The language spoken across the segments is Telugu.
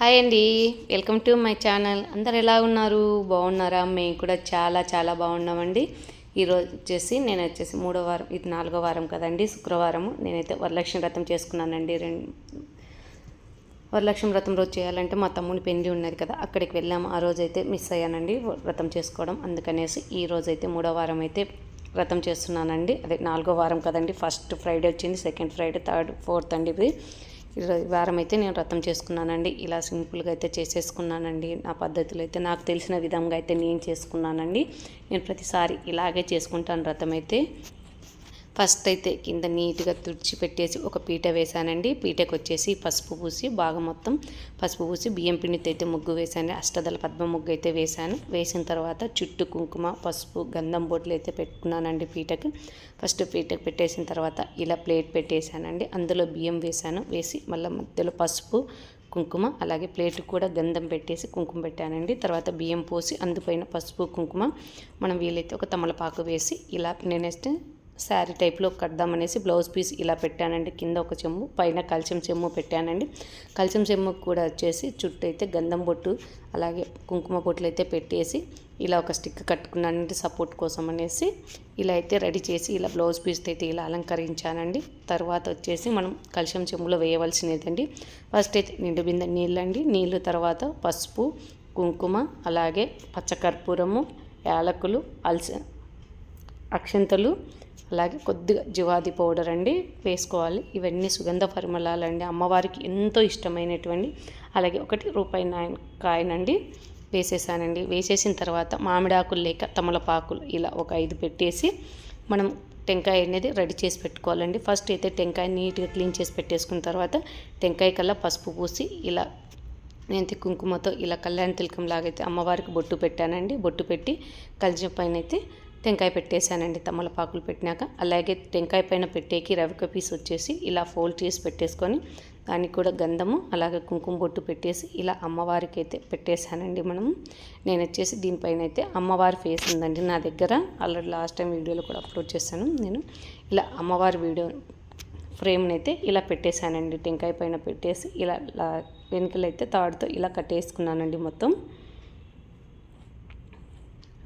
హాయ్ అండి. Welcome to my channel. అందరు ఎలా ఉన్నారు? బాగున్నారా? మేము కూడా చాలా చాలా బాగున్నామండి. ఈరోజు వచ్చేసి నేను వచ్చేసి మూడో వారం ఇది నాలుగో వారం కదండి శుక్రవారము. నేనైతే వరలక్ష్మి వ్రతం చేసుకున్నానండి. రెండు వరలక్ష్మి వ్రతం రోజు చేయాలంటే మా తమ్ముని పెళ్ళి ఉన్నది కదా అక్కడికి వెళ్ళాము. ఆ రోజు అయితే మిస్ అయ్యానండి వ్రతం చేసుకోవడం. అందుకనేసి ఈ రోజు అయితే మూడో వారం అయితే వ్రతం చేస్తున్నానండి. అదే నాలుగో వారం కదండి. ఫస్ట్ ఫ్రైడే వచ్చింది సెకండ్ ఫ్రైడే థర్డ్ ఫోర్త్ అండి ఇది. వారం అయితే నేను వ్రతం చేసుకున్నానండి. ఇలా సింపుల్గా అయితే చేసేసుకున్నానండి. నా పద్ధతిలో అయితే నాకు తెలిసిన విధంగా అయితే నేను చేసుకున్నానండి. నేను ప్రతిసారి ఇలాగే చేసుకుంటాను వ్రతం అయితే. ఫస్ట్ అయితే కింద నీట్గా తుడిచి పెట్టేసి ఒక పీట వేశానండి. పీటకు వచ్చేసి పసుపు పూసి బాగా మొత్తం పసుపు పూసి బియ్యం పిండితో అయితే ముగ్గు వేశాను. అష్టదల పద్మ ముగ్గు అయితే వేశాను. వేసిన తర్వాత చుట్టూ కుంకుమ పసుపు గంధం బొట్లు అయితే పెట్టుకున్నానండి పీటకు. ఫస్ట్ పీటకు పెట్టేసిన తర్వాత ఇలా ప్లేట్ పెట్టేశానండి. అందులో బియ్యం వేశాను. వేసి మళ్ళీ మధ్యలో పసుపు కుంకుమ అలాగే ప్లేట్ కూడా గంధం పెట్టేసి కుంకుమ పెట్టానండి. తర్వాత బియ్యం పోసి అందుపైన పసుపు కుంకుమ మనం వీలైతే ఒక తమలపాకు వేసి ఇలా నేనేస్తే శారీ టైప్లో కడదామనేసి బ్లౌజ్ పీస్ ఇలా పెట్టానండి. కింద ఒక చెమ్ము పైన కల్చం చెమ్ము పెట్టానండి. కల్చం చెమ్ముకు కూడా వచ్చేసి చుట్టూ అయితే గంధం బొట్టు అలాగే కుంకుమ బొట్లు అయితే పెట్టేసి ఇలా ఒక స్టిక్ కట్టుకున్నానండి సపోర్ట్ కోసం అనేసి. ఇలా అయితే రెడీ చేసి ఇలా బ్లౌజ్ పీస్ అయితే ఇలా అలంకరించానండి. తర్వాత వచ్చేసి మనం కలుషం చెమ్ములో వేయవలసినదండి. ఫస్ట్ అయితే నిండు బిందె నీళ్ళండి. నీళ్ళు తర్వాత పసుపు కుంకుమ అలాగే పచ్చకర్పూరము యాలకులు అల్స అక్షంతలు అలాగే కొద్దిగా జివాది పౌడర్ అండి వేసుకోవాలి. ఇవన్నీ సుగంధ పరిమళాలండి అమ్మవారికి ఎంతో ఇష్టమైనటువంటి అలాగే ఒకటి రూపాయి నాయన కాయనండి వేసేసానండి. వేసేసిన తర్వాత మామిడాకులు లేక తమలపాకులు ఇలా ఒక ఐదు పెట్టేసి మనం టెంకాయ అనేది రెడీ చేసి పెట్టుకోవాలండి. ఫస్ట్ అయితే టెంకాయ నీట్గా క్లీన్ చేసి పెట్టేసుకున్న తర్వాత టెంకాయ కల్లా పసుపు పూసి ఇలా నేను కుంకుమతో ఇలా కళ్యాణ తిలకం లాగైతే అమ్మవారికి బొట్టు పెట్టానండి. బొట్టు పెట్టి కలిసిన పైన అయితే టెంకాయ పెట్టేశానండి తమలపాకులు పెట్టినాక. అలాగే టెంకాయ పైన పెట్టేకి రవిక పీస్ వచ్చేసి ఇలా ఫోల్డ్ చేసి పెట్టేసుకొని దానికి కూడా గంధము అలాగే కుంకుమ బొట్టు పెట్టేసి ఇలా అమ్మవారికి అయితే పెట్టేశానండి మనం నేను వచ్చేసి దీనిపైన అయితే అమ్మవారి ఫేస్ ఉందండి నా దగ్గర. ఆల్రెడీ లాస్ట్ టైం వీడియోలో కూడా అప్లోడ్ చేశాను నేను. ఇలా అమ్మవారి వీడియో ఫ్రేమ్ని అయితే ఇలా పెట్టేశానండి. టెంకాయ పైన పెట్టేసి ఇలా వెనుకలైతే తాడుతో ఇలా కట్టేసుకున్నానండి మొత్తం.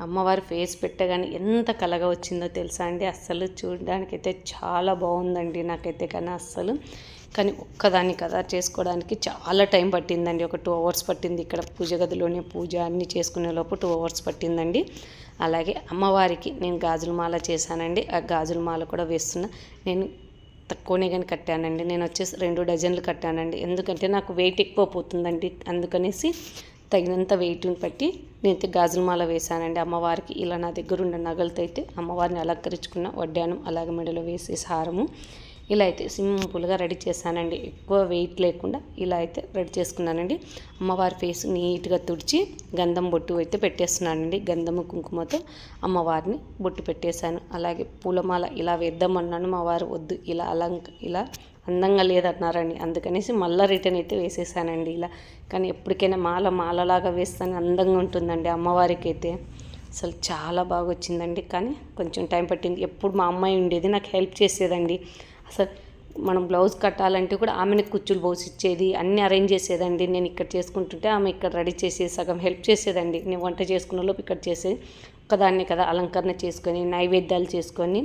అమ్మవారి ఫేస్ పెట్టగానే ఎంత కలగా వచ్చిందో తెలుసా అండి? అస్సలు చూడడానికైతే చాలా బాగుందండి నాకైతే కానీ అస్సలు. కానీ ఒక్కదాన్ని కదా చేసుకోవడానికి చాలా టైం పట్టిందండి. ఒక టూ అవర్స్ పట్టింది ఇక్కడ పూజ గదిలోనే పూజ అన్నీ చేసుకునే లోపు టూ అవర్స్ పట్టిందండి. అలాగే అమ్మవారికి నేను గాజుల మాల చేశానండి. ఆ గాజుల మాల కూడా వేస్తున్నా నేను తక్కువనే కానీ కట్టానండి. నేను వచ్చేసి రెండు డజన్లు కట్టానండి. ఎందుకంటే నాకు వెయిట్ ఎక్కువ పోతుందండి. అందుకనేసి తగినంత వెయిట్ని బట్టి నేనైతే గాజుల మాల వేశానండి. అమ్మవారికి ఇలా నా దగ్గర ఉన్న నగలతో అయితే అమ్మవారిని అలంకరించుకున్న వడ్డానం అలాగే మెడలో వేసేసి హారము ఇలా అయితే సింపుల్గా రెడీ చేశానండి. ఎక్కువ వెయిట్ లేకుండా ఇలా అయితే రెడీ చేసుకున్నానండి. అమ్మవారి ఫేస్ నీట్గా తుడిచి గంధం బొట్టు అయితే పెట్టేస్తున్నానండి. గంధము కుంకుమతో అమ్మవారిని బొట్టు పెట్టేశాను. అలాగే పూలమాల ఇలా వేద్దామన్నాను. మా వారు వద్దు ఇలా అలంక ఇలా అందంగా లేదన్నారని. అందుకనేసి మళ్ళీ రిటర్న్ అయితే వేసేసానండి ఇలా. కానీ ఎప్పటికైనా మాల మాలలాగా వేస్తాను అందంగా ఉంటుందండి అమ్మవారికి అయితే అసలు చాలా బాగా వచ్చిందండి కానీ కొంచెం టైం పట్టింది. ఎప్పుడు మా అమ్మాయి ఉండేది నాకు హెల్ప్ చేసేదండి. అసలు మనం బ్లౌజ్ కట్టాలంటే కూడా ఆమెను కుచ్చులు పోసిచ్చేది అన్నీ అరేంజ్ చేసేదండి. నేను ఇక్కడ చేసుకుంటుంటే ఆమె ఇక్కడ రెడీ చేసి సగం హెల్ప్ చేసేదండి. నేను వంట చేసుకున్న లోపు ఇక్కడ చేసేది ఒకదాన్ని కదా అలంకరణ చేసుకొని నైవేద్యాలు చేసుకొని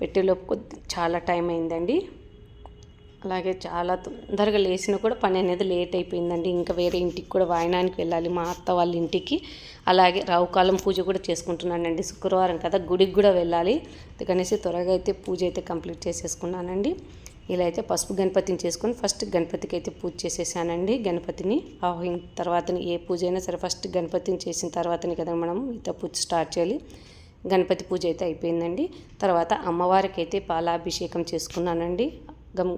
పెట్టేలోపు కొద్ది చాలా టైం అయిందండి. అలాగే చాలా తొందరగా లేచినా కూడా పని అనేది లేట్ అయిపోయిందండి. ఇంకా వేరే ఇంటికి కూడా వాయనానికి వెళ్ళాలి. మా అత్త వాళ్ళ ఇంటికి. అలాగే రావుకాలం పూజ కూడా చేసుకుంటున్నానండి. శుక్రవారం కదా గుడికి కూడా వెళ్ళాలి. అందుకనేసి త్వరగా అయితే పూజ అయితే కంప్లీట్ చేసేసుకున్నానండి. ఇలా అయితే పసుపు గణపతిని చేసుకొని ఫస్ట్ గణపతికి అయితే పూజ చేసేసానండి. గణపతిని ఆహ్వాన తర్వాత ఏ పూజ అయినా సరే ఫస్ట్ గణపతిని చేసిన తర్వాతనే కదా మనం మిగతా పూజ స్టార్ట్ చేయాలి. గణపతి పూజ అయితే అయిపోయిందండి. తర్వాత అమ్మవారికి అయితే పాలాభిషేకం చేసుకున్నానండి. గమ్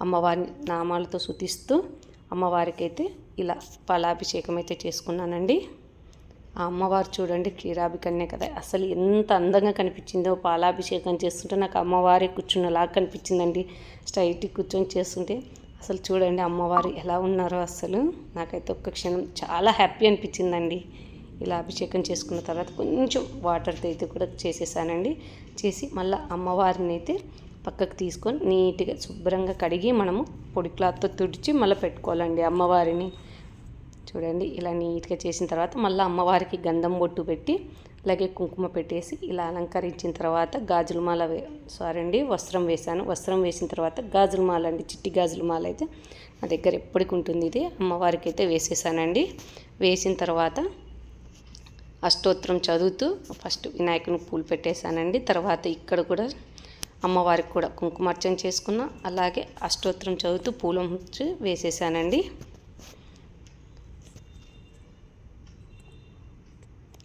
అమ్మవారిని నామాలతో శుతిస్తూ అమ్మవారికి అయితే ఇలా పాలాభిషేకం అయితే చేసుకున్నానండి. ఆ అమ్మవారు చూడండి క్షీరాభికన్నే కదా. అసలు ఎంత అందంగా కనిపించిందో పాలాభిషేకం చేస్తుంటే నాకు అమ్మవారి కూర్చున్నలాగా కనిపించిందండి. స్ట్రైట్ కూర్చొని చేస్తుంటే అసలు చూడండి అమ్మవారు ఎలా ఉన్నారో అసలు. నాకైతే ఒక్క క్షణం చాలా హ్యాపీ అనిపించిందండి. ఇలా అభిషేకం చేసుకున్న తర్వాత కొంచెం వాటర్తో అయితే కూడా చేసేసానండి. చేసి మళ్ళీ అమ్మవారిని అయితే పక్కకు తీసుకొని నీట్గా శుభ్రంగా కడిగి మనము పొడి క్లాత్తో తుడిచి మళ్ళీ పెట్టుకోవాలండి అమ్మవారిని. చూడండి ఇలా నీట్గా చేసిన తర్వాత మళ్ళీ అమ్మవారికి గంధం బొట్టు పెట్టి అలాగే కుంకుమ పెట్టేసి ఇలా అలంకరించిన తర్వాత గాజుల మాల వే సారీ అండి వస్త్రం వేశాను. వస్త్రం వేసిన తర్వాత గాజుల మాల అండి చిట్టి గాజుల మాల అయితే నా దగ్గర ఎప్పటికి ఉంటుంది ఇది. అమ్మవారికి అయితే వేసేసానండి. వేసిన తర్వాత అష్టోత్తరం చదువుతూ ఫస్ట్ వినాయకుని పూలు పెట్టేశానండి. తర్వాత ఇక్కడ కూడా అమ్మవారికి కూడా కుంకుమార్చన చేసుకున్న. అలాగే అష్టోత్తరం చదువుతూ పూలం వేసేసానండి.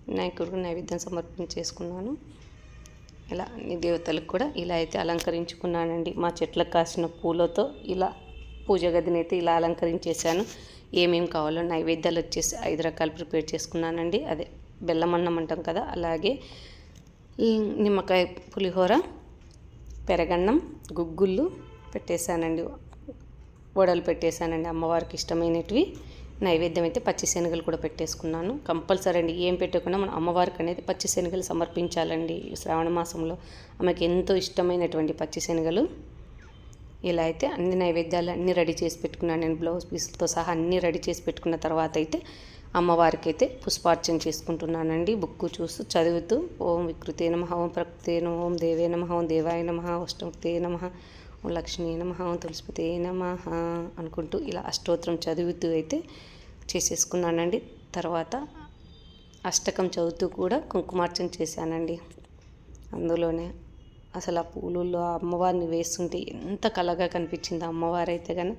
వినాయకుడికి నైవేద్యం సమర్పణ చేసుకున్నాను. ఇలా అన్ని దేవతలకు కూడా ఇలా అయితే అలంకరించుకున్నానండి. మా చెట్లకు కాసిన పూలతో ఇలా పూజ గదిని అయితే ఇలా అలంకరించేశాను. ఏమేమి కావాలో నైవేద్యాలు వచ్చేసి ఐదు రకాలు ప్రిపేర్ చేసుకున్నానండి. అదే బెల్లం అన్నం అంటాం కదా అలాగే నిమ్మకాయ పులిహోర పెరగన్నం గుగ్గుళ్ళు పెట్టేశానండి. వడలు పెట్టేశానండి. అమ్మవారికి ఇష్టమైనటివి. నైవేద్యం అయితే పచ్చి శనగలు కూడా పెట్టేసుకున్నాను. కంపల్సరీ అండి ఏం పెట్టకుండా మనం అమ్మవారికి అనేది పచ్చి శనగలు సమర్పించాలండి. శ్రావణ మాసంలో ఆమెకి ఎంతో ఇష్టమైనటువంటి పచ్చిశనగలు ఇలా అయితే అన్ని నైవేద్యాలు అన్నీ రెడీ చేసి పెట్టుకున్నాను నేను. బ్లౌజ్ పీస్తో సహా అన్నీ రెడీ చేసి పెట్టుకున్న తర్వాత అయితే అమ్మవారికి అయితే పుష్పార్చన చేసుకుంటున్నానండి. బుక్ చూస్తూ చదువుతూ ఓం వికృతే నమ ఓం ప్రకృతే నమ ఓం దేవే నమ ఓం దేవాయ నమ అష్టమృతే నమ ఓం లక్ష్మీ నమ ఓం తులసిపతే నమ అనుకుంటూ ఇలా అష్టోత్తరం చదువుతూ అయితే చేసేసుకున్నానండి. తర్వాత అష్టకం చదువుతూ కూడా కుంకుమార్చన చేశానండి. అందులోనే అసలు ఆ పూలుల్లో ఆ అమ్మవారిని వేస్తుంటే ఎంత కలగా కనిపించింది అమ్మవారైతే కానీ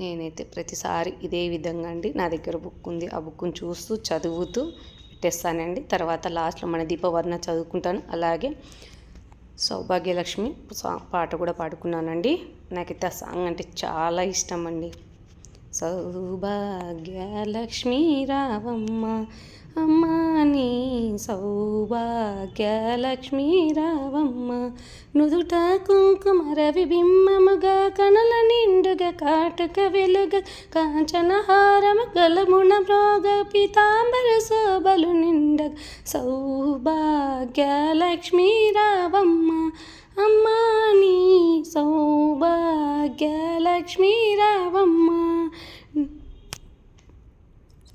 నేనైతే ప్రతిసారి ఇదే విధంగా అండి నా దగ్గర బుక్ ఉంది. ఆ బుక్ని చూస్తూ చదువుతూ పెట్టేస్తానండి. తర్వాత లాస్ట్లో మన దీపవర్ణ చదువుకుంటాను. అలాగే సౌభాగ్యలక్ష్మి సా- పాట కూడా పాడుకున్నానండి. నాకైతే ఆ సాంగ్ అంటే చాలా ఇష్టం అండి. సౌభాగ్యలక్ష్మి రావమ్మ అమ్మా నీ సౌభాగ్యలక్ష్మి రావమ్మ. నుదుట కుంకుమ రవి బిమ్మముగా కనుల నిండుగా కాటుక వెలుగ కాంచనహారము గలమున రోగ పితాంబర శోభలు నిండగ సౌభాగ్యలక్ష్మి రావమ్మ. అమ్మా నీ సౌభాగ్యలక్ష్మి రావమ్మ.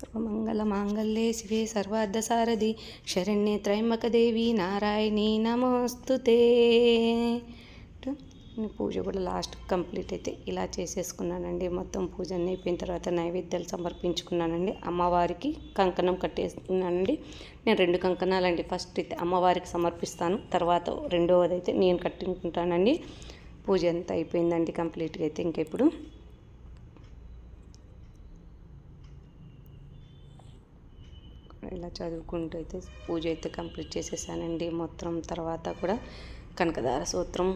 సర్వమంగళమాంగళ్యే శివే సర్వార్థ సారథి శరణ్యే త్రయంబకదేవి నారాయణి నమోస్తుతే పూజ కూడా లాస్ట్ కంప్లీట్ అయితే ఇలా చేసేసుకున్నానండి. మొత్తం పూజ అయిపోయిన తర్వాత నైవేద్యాలు సమర్పించుకున్నానండి. అమ్మవారికి కంకణం కట్టేసుకున్నానండి. నేను రెండు కంకణాలండి. ఫస్ట్ అయితే అమ్మవారికి సమర్పిస్తాను. తర్వాత రెండవది అయితే నేను కట్టుకుంటానండి. పూజ అంతా అయిపోయిందండి కంప్లీట్గా అయితే ఇంకెప్పుడు ఇలా చదువుకుంటూ అయితే పూజ అయితే కంప్లీట్ చేసేసానండి. మొత్తం తర్వాత కూడా కనకదార సూత్రం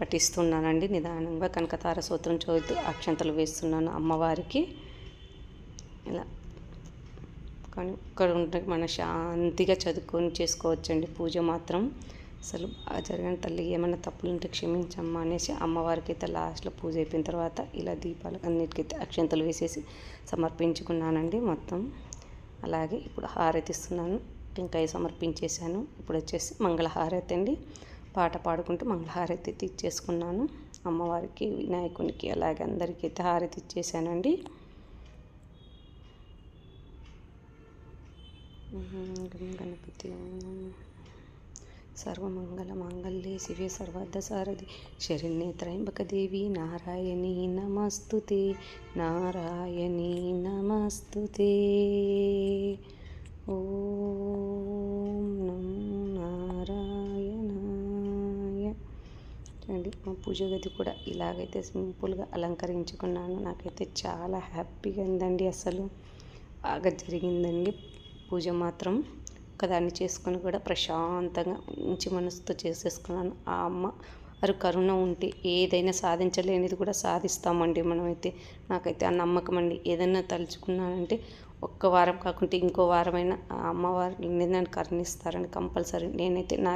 పఠిస్తున్నానండి. నిదానంగా కనకతార సూత్రం చదువుతూ అక్షంతలు వేస్తున్నాను అమ్మవారికి. ఇలా కానీ ఇక్కడ ఉంటే మన శాంతిగా చదువుకొని చేసుకోవచ్చండి. పూజ మాత్రం అసలు ఆ జరిగిన తల్లి. ఏమైనా తప్పులు ఉంటే క్షమించమ్మా అనేసి అమ్మవారికి అయితే లాస్ట్లో పూజ అయిపోయిన తర్వాత ఇలా దీపాలకు అన్నిటికైతే అక్షంతలు వేసేసి సమర్పించుకున్నానండి మొత్తం. అలాగే ఇప్పుడు హారతి ఇస్తున్నాను టెంకాయ సమర్పించేశాను. ఇప్పుడు వచ్చేసి మంగళహారతి అండి. పాట పాడుకుంటూ మంగళహారతి తీర్చేసుకున్నాను. ఇచ్చేసుకున్నాను అమ్మవారికి వినాయకునికి అలాగే అందరికీ అయితే హారతి ఇచ్చేసానండి గణపతి సర్వమంగళమాంగళ్యే శివే సర్వార్థ సారథి శరణ్యే నారాయణీ నమస్తుతే నారాయణీ నమస్తుతే. ఓం నం నారాయణాయ. చూడండి మా పూజ గది కూడా ఇలాగైతే సింపుల్గా అలంకరించుకున్నాను. నాకైతే చాలా హ్యాపీగా ఉందండి అసలు. బాగా జరిగిందండి పూజ మాత్రం. ఒకదాన్ని చేసుకొని కూడా ప్రశాంతంగా మంచి మనసుతో చేసేసుకున్నాను. ఆ అమ్మ వారు కరుణ ఉంటే ఏదైనా సాధించలేనిది కూడా సాధిస్తామండి మనమైతే. నాకైతే ఆ నమ్మకం అండి. ఏదైనా తలుచుకున్నానంటే ఒక్క వారం కాకుంటే ఇంకో వారమైనా ఆ అమ్మవారు నన్ను కరుణిస్తారని కంపల్సరీ. నేనైతే నా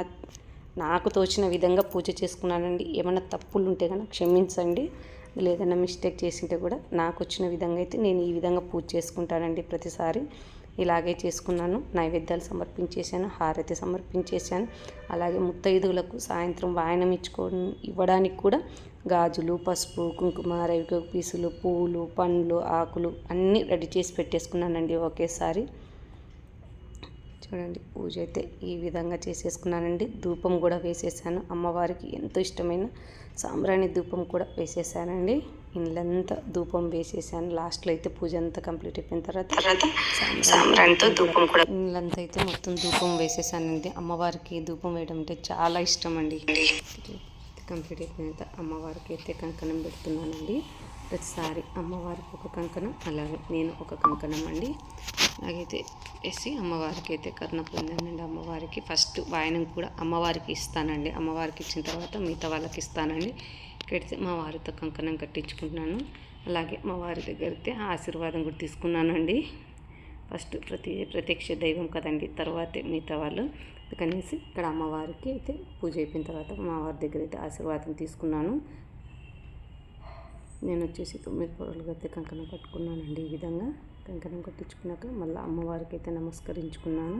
నాకు తోచిన విధంగా పూజ చేసుకున్నానండి. ఏమైనా తప్పులు ఉంటే కనుక క్షమించండి. లేదన్నా మిస్టేక్ చేసింటే కూడా నాకు వచ్చిన విధంగా అయితే నేను ఈ విధంగా పూజ చేసుకుంటానండి ప్రతిసారి. ఇలాగే చేసుకున్నాను. నైవేద్యాలు సమర్పించేశాను హారతి సమర్పించేశాను. అలాగే ముత్తైదువులకు సాయంత్రం వాయనం ఇచ్చుకో ఇవ్వడానికి కూడా గాజులు పసుపు కుంకుమ రవిక పీసులు పూలు పండ్లు ఆకులు అన్నీ రెడీ చేసి పెట్టేసుకున్నానండి ఒకేసారి. చూడండి పూజ అయితే ఈ విధంగా చేసేసుకున్నానండి. ధూపం కూడా వేసేసాను. అమ్మవారికి ఎంతో ఇష్టమైన సాంబ్రాణి ధూపం కూడా వేసేసానండి. ఇళ్ళంతా ధూపం వేసేసాను. లాస్ట్లో అయితే పూజ అంతా కంప్లీట్ అయిపోయిన తర్వాత సాంబ్రాణితో ధూపం కూడా ఇళ్ళంతా అయితే మొత్తం ధూపం వేసేసానండి అమ్మవారికి ధూపం వేయడం అంటే చాలా ఇష్టం అండి. కంప్లీట్ అయిపోయిన తర్వాత అమ్మవారికి అయితే కంకణం పెడుతున్నానండి. ప్రతిసారి అమ్మవారికి ఒక కంకణం అలాగే నేను ఒక కంకణం అండి. అలాగైతే వేసి అమ్మవారికి అయితే కరుణ పొందానండి. అమ్మవారికి ఫస్ట్ వాయనం కూడా అమ్మవారికి ఇస్తానండి. అమ్మవారికి ఇచ్చిన తర్వాత మిగతా వాళ్ళకి ఇస్తానండి. కట్టి మా వారితో కంకణం కట్టించుకుంటున్నాను. అలాగే మా వారి దగ్గర అయితే ఆశీర్వాదం కూడా తీసుకున్నానండి. ఫస్ట్ ప్రతి ప్రత్యక్ష దైవం కదండి తర్వాతే మిగతా వాళ్ళు. అందుకనేసి ఇక్కడ అమ్మవారికి అయితే పూజ అయిపోయిన తర్వాత మా వారి దగ్గర అయితే ఆశీర్వాదం తీసుకున్నాను. నేను వచ్చేసి తొమ్మిది పొరలుగా అయితే కంకణం కట్టుకున్నానండి ఈ విధంగా. కంకణం కట్టించుకున్నాక మళ్ళీ అమ్మవారికి అయితే నమస్కరించుకున్నాను.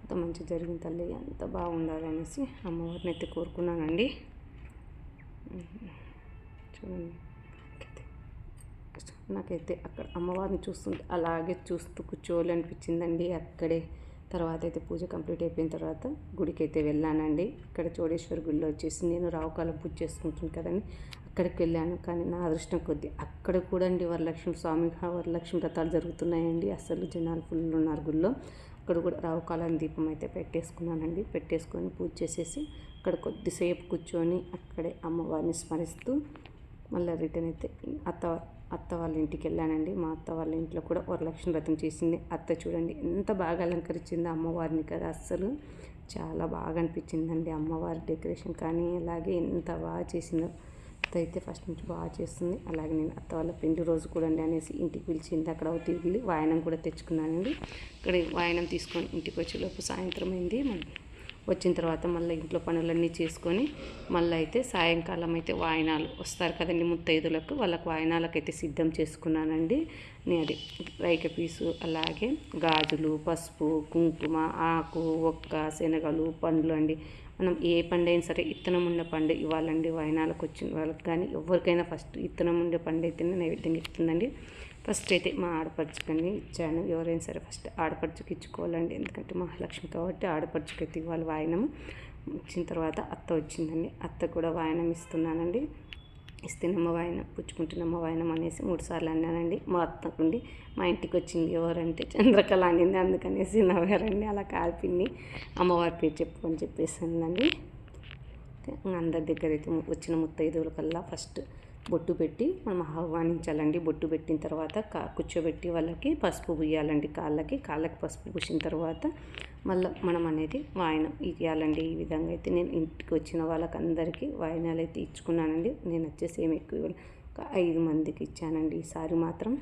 అంత మంచి జరిగిన తల్లి ఎంత బాగుండాలనేసి అమ్మవారిని అయితే కోరుకున్నానండి. చూడండి నాకైతే అక్కడ అమ్మవారిని చూస్తుంటే అలాగే చూస్తూ కూర్చోవాలి అనిపించిందండి అక్కడే తర్వాత అయితే పూజ కంప్లీట్ అయిపోయిన తర్వాత గుడికి అయితే వెళ్ళానండి. ఇక్కడ చోడేశ్వరి గుడిలో వచ్చేసి నేను రావుకాలం పూజ చేసుకుంటుంది కదండి. అక్కడికి వెళ్ళాను. కానీ నా అదృష్టం కొద్ది అక్కడ కూడా అండి వరలక్ష్మి స్వామి వరలక్ష్మి వ్రతాలు జరుగుతున్నాయండి. అసలు జనాలు ఫుల్ ఉన్నారు గుళ్ళో. అక్కడ కూడా రావుకాలం దీపం అయితే పెట్టేసుకున్నానండి. పెట్టేసుకొని పూజ చేసేసి అక్కడ కొద్దిసేపు కూర్చొని అక్కడే అమ్మవారిని స్మరిస్తూ మళ్ళీ రిటర్న్ అయితే అత్త అత్త వాళ్ళ ఇంటికి వెళ్ళానండి. మా అత్త వాళ్ళ ఇంట్లో కూడా వరలక్ష్మి వ్రతం చేసింది. అత్త చూడండి ఎంత బాగా అలంకరించింది అమ్మవారిని కదా అస్సలు. చాలా బాగా అనిపించిందండి అమ్మవారి డెకరేషన్. కానీ అలాగే ఎంత బాగా చేసిందో అత్త అయితే ఫస్ట్ నుంచి బాగా చేస్తుంది. అలాగే నేను అత్త వాళ్ళ పెళ్ళి రోజు కూడా అండి అనేసి ఇంటికి పిలిచింది అక్కడ తిరిగి వాయనం కూడా తెచ్చుకున్నానండి. ఇక్కడ వాయనం తీసుకొని ఇంటికి వచ్చేలోపు సాయంత్రం అయింది. వచ్చిన తర్వాత మళ్ళీ ఇంట్లో పనులన్నీ చేసుకొని మళ్ళీ అయితే సాయంకాలం అయితే వాయనాలు వస్తారు కదండి ముత్తైదులకు. వాళ్ళకి వాయనాలకు అయితే సిద్ధం చేసుకున్నానండి. నేను అది రైక పీసు అలాగే గాజులు పసుపు కుంకుమ ఆకు ఒక్క శనగలు పండ్లు అండి. మనం ఏ పండు అయినా సరే ఇత్తనం ఉండే పండు ఇవ్వాలండి. వాయనాలకు వచ్చిన వాళ్ళకి కానీ ఎవరికైనా ఫస్ట్ ఇత్తనం ఉండే పండు అయితేనే నైవేద్యం ఇస్తుందండి ఫస్ట్ అయితే మా ఆడపడుచుకని ఇచ్చాను. ఎవరైనా సరే ఫస్ట్ ఆడపడుచుకి ఇచ్చుకోవాలండి. ఎందుకంటే మహాలక్ష్మి కాబట్టి ఆడపడుచుకి అయితే ఇవ్వాలి వాయనం. ఇచ్చిన తర్వాత అత్త వచ్చిందండి. అత్త కూడా వాయనం ఇస్తున్నానండి. ఇస్తేనమ్మ వాయనం పుచ్చుకుంటున్నమ్మ వాయనం అనేసి మూడు సార్లు అన్నానండి. మా అత్తకుండి మా ఇంటికి వచ్చింది ఎవరంటే చంద్రకళ అనింది. అందుకనేసి నవ్వారండి. అలా కాల్పింది అమ్మవారి పేరు చెప్పుకొని చెప్పేసానండి అందరి దగ్గర అయితే వచ్చిన ముత్తైదువుల కల్లా ఫస్ట్ బొట్టు పెట్టి మనం ఆహ్వానించాలండి. బొట్టు పెట్టిన తర్వాత కా కూర్చోబెట్టి వాళ్ళకి పసుపు పూయాలండి కాళ్ళకి. కాళ్ళకి పసుపు పూసిన తర్వాత మళ్ళీ మనం అనేది వాయనం ఇవ్వాలండి ఈ విధంగా అయితే నేను ఇంటికి వచ్చిన వాళ్ళకి అందరికీ వాయనాలు అయితే ఇచ్చుకున్నానండి. నేను వచ్చేసి ఏమి ఎక్కువ ఒక ఐదు మందికి ఇచ్చానండి. ఈసారి మాత్రం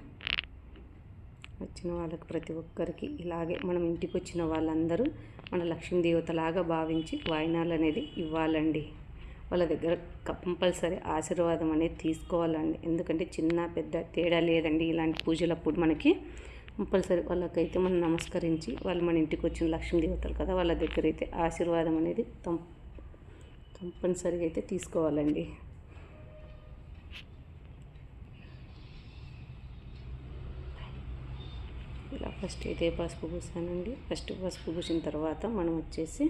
వచ్చిన వాళ్ళకి ప్రతి ఒక్కరికి ఇలాగే మనం ఇంటికి వచ్చిన వాళ్ళందరూ మన లక్ష్మీదేవతలాగా భావించి వాయనాలు అనేది ఇవ్వాలండి. వాళ్ళ దగ్గర కంపల్సరీ ఆశీర్వాదం అనేది తీసుకోవాలండి. ఎందుకంటే చిన్న పెద్ద తేడా లేదండి ఇలాంటి పూజలప్పుడు మనకి. కంపల్సరీ వాళ్ళకైతే మనం నమస్కరించి వాళ్ళు మన ఇంటికి వచ్చిన లక్ష్మీ దేవతలు కదా వాళ్ళ దగ్గర అయితే ఆశీర్వాదం అనేది కంపల్సరీగా అయితే తీసుకోవాలండి. ఇలా ఫస్ట్ అయితే పసుపు పూసానండి. ఫస్ట్ పసుపు పూసిన తర్వాత మనం వచ్చేసి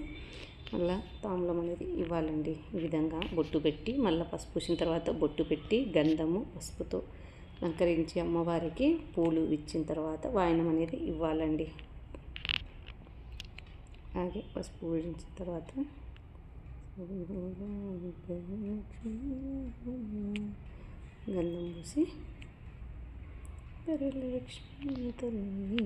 మళ్ళీ తాంబూలం అనేది ఇవ్వాలండి. ఈ విధంగా బొట్టు పెట్టి మళ్ళీ పసుపు పూసిన తర్వాత బొట్టు పెట్టి గంధము పసుపుతో అలంకరించి అమ్మవారికి పూలు ఇచ్చిన తర్వాత వాయనం అనేది ఇవ్వాలండి. అలాగే పసుపు పూజించిన తర్వాత గంధం పూసి పెరలక్ష్మి తల్లి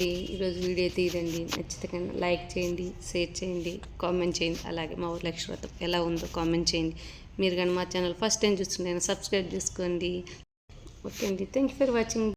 అండి ఈరోజు వీడియో అయితే ఇదండి నచ్చితే లైక్ చేయండి షేర్ చేయండి కామెంట్ చేయండి అలాగే మా ఊరు లక్ష్మీవ్రతం ఎలా ఉందో కామెంట్ చేయండి. మీరు కానీ మా ఛానల్ ఫస్ట్ టైం చూస్తుంటే సబ్స్క్రైబ్ చేసుకోండి. ఓకే అండి థ్యాంక్ యూ ఫర్ వాచింగ్.